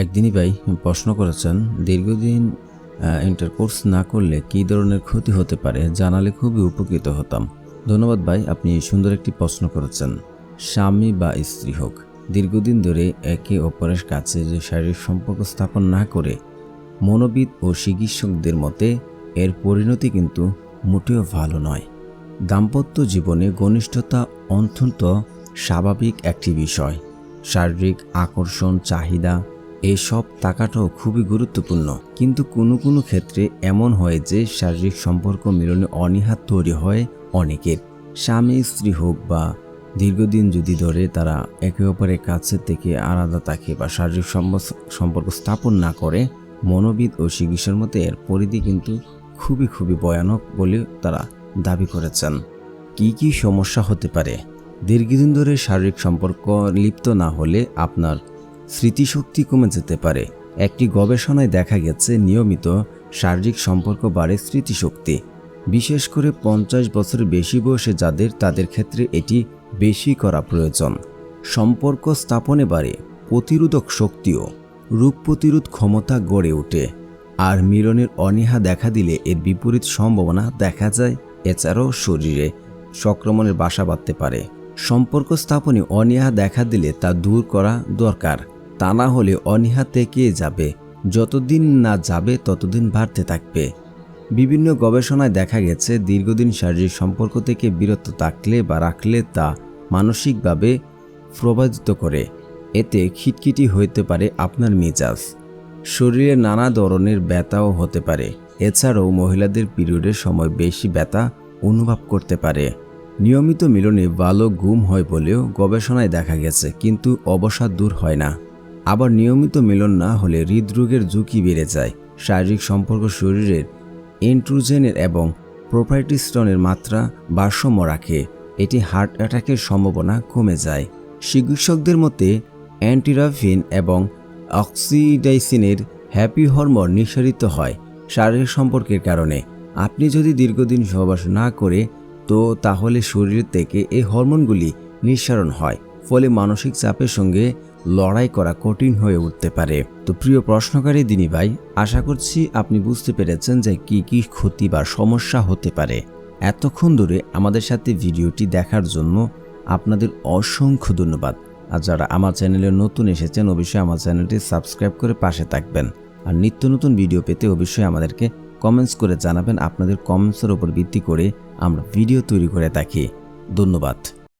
একদিনই ভাই প্রশ্ন করেছেন, দীর্ঘদিন ইন্টারকোর্স না করলে কী ধরনের ক্ষতি হতে পারে জানালে খুবই উপকৃত হতাম। ধন্যবাদ ভাই, আপনি সুন্দর একটি প্রশ্ন করেছেন। স্বামী বা স্ত্রী হোক, দীর্ঘদিন ধরে একে অপরের কাছে যে শারীরিক সম্পর্ক স্থাপন না করে, মনোবিদ ও চিকিৎসকদের মতে এর পরিণতি কিন্তু মোটেও ভালো নয়। দাম্পত্য জীবনে ঘনিষ্ঠতা অত্যন্ত স্বাভাবিক একটি বিষয়। শারীরিক আকর্ষণ, চাহিদা এসব থাকাটাও খুবই গুরুত্বপূর্ণ। কিন্তু কোনো কোনো ক্ষেত্রে এমন হয় যে শারীরিক সম্পর্ক মিলনে অনীহাত তৈরি হয় অনেকের। স্বামী, স্ত্রী হোক বা দীর্ঘদিন যদি ধরে তারা একে অপরের কাছে থেকে আলাদা থাকে বা শারীরিক সম্পর্ক স্থাপন না করে, মনোবিদ ও চিকিৎসার মতে এর পরিধি কিন্তু খুবই খুবই ভয়ানক বলে তারা দাবি করেছেন। কি কি সমস্যা হতে পারে? দীর্ঘদিন ধরে শারীরিক সম্পর্ক লিপ্ত না হলে আপনার স্মৃতিশক্তি কমে যেতে পারে। একটি গবেষণায় দেখা গেছে, নিয়মিত শারীরিক সম্পর্ক বাড়ে স্মৃতিশক্তি। বিশেষ করে পঞ্চাশ বছরের বেশি বয়সে যাদের, তাদের ক্ষেত্রে এটি বেশি করা প্রয়োজন। সম্পর্ক স্থাপনে বাড়ে, প্রতিরোধক শক্তিও। রোগ প্রতিরোধ ক্ষমতা গড়ে ওঠে। আর মিলনের অনীহা দেখা দিলে এর বিপরীত সম্ভাবনা দেখা যায়, এছাড়াও শরীরে সংক্রমণের বাসা বাঁধতে পারে। সম্পর্ক স্থাপনে অনীহা দেখা দিলে তা দূর করা দরকার। তা না হলে অনীহা থেকে যাবে? যতদিন না যাবে, ততদিন বাড়তে থাকবে। বিভিন্ন গবেষণায় দেখা গেছে, দীর্ঘদিন শারীরিক সম্পর্ক থেকে বিরত থাকলে বা রাখলে তা মানসিকভাবে প্রভাবিত করে। এতে খিটখিটি হইতে পারে আপনার মেজাজ। শরীরে নানা ধরনের ব্যথাও হতে পারে। এছাড়াও মহিলাদের পিরিয়ডের সময় বেশি ব্যথা অনুভব করতে পারে। নিয়মিত মিলনে ভালো ঘুম হয় বলেও গবেষণায় দেখা গেছে, কিন্তু অবসাদ দূর হয় না। আবার নিয়মিত মিলন না হলে হৃদরোগের ঝুঁকি বেড়ে যায়। শারীরিক সম্পর্ক শরীরের এন্ট্রোজেনের এবং প্রোপাইটিস্টনের মাত্রা ভারসাম্য রাখে। এটি হার্ট অ্যাটাকের সম্ভাবনা কমে যায়। চিকিৎসকদের মতে, অ্যান্টিরাফিন এবং অক্সিডাইসিনের হ্যাপি হরমোন নিঃসারিত হয় শারীরিক সম্পর্কের কারণে। আপনি যদি দীর্ঘদিন সহবাস না করে, তো তাহলে শরীর থেকে এই হরমোনগুলি নিঃসারণ হয়। ফলে মানসিক চাপের সঙ্গে লড়াই করা কঠিন হয়ে উঠতে পারে। তো প্রিয় প্রশ্নকারী দিনী ভাই আশা করছি আপনি বুঝতে পেরেছেন যে কি কি ক্ষতি বা সমস্যা হতে পারে। এতক্ষণ ধরে আমাদের সাথে ভিডিওটি দেখার জন্য আপনাদের অসংখ্য ধন্যবাদ। আর যারা আমার চ্যানেলে নতুন এসেছেন, অবশ্যই আমার চ্যানেলটি সাবস্ক্রাইব করে পাশে থাকবেন। আর নিত্য নতুন ভিডিও পেতে অবশ্যই আমাদেরকে কমেন্টস করে জানাবেন। আপনাদের কমেন্টসের উপর ভিত্তি করে আমরা ভিডিও তৈরি করে থাকি। ধন্যবাদ।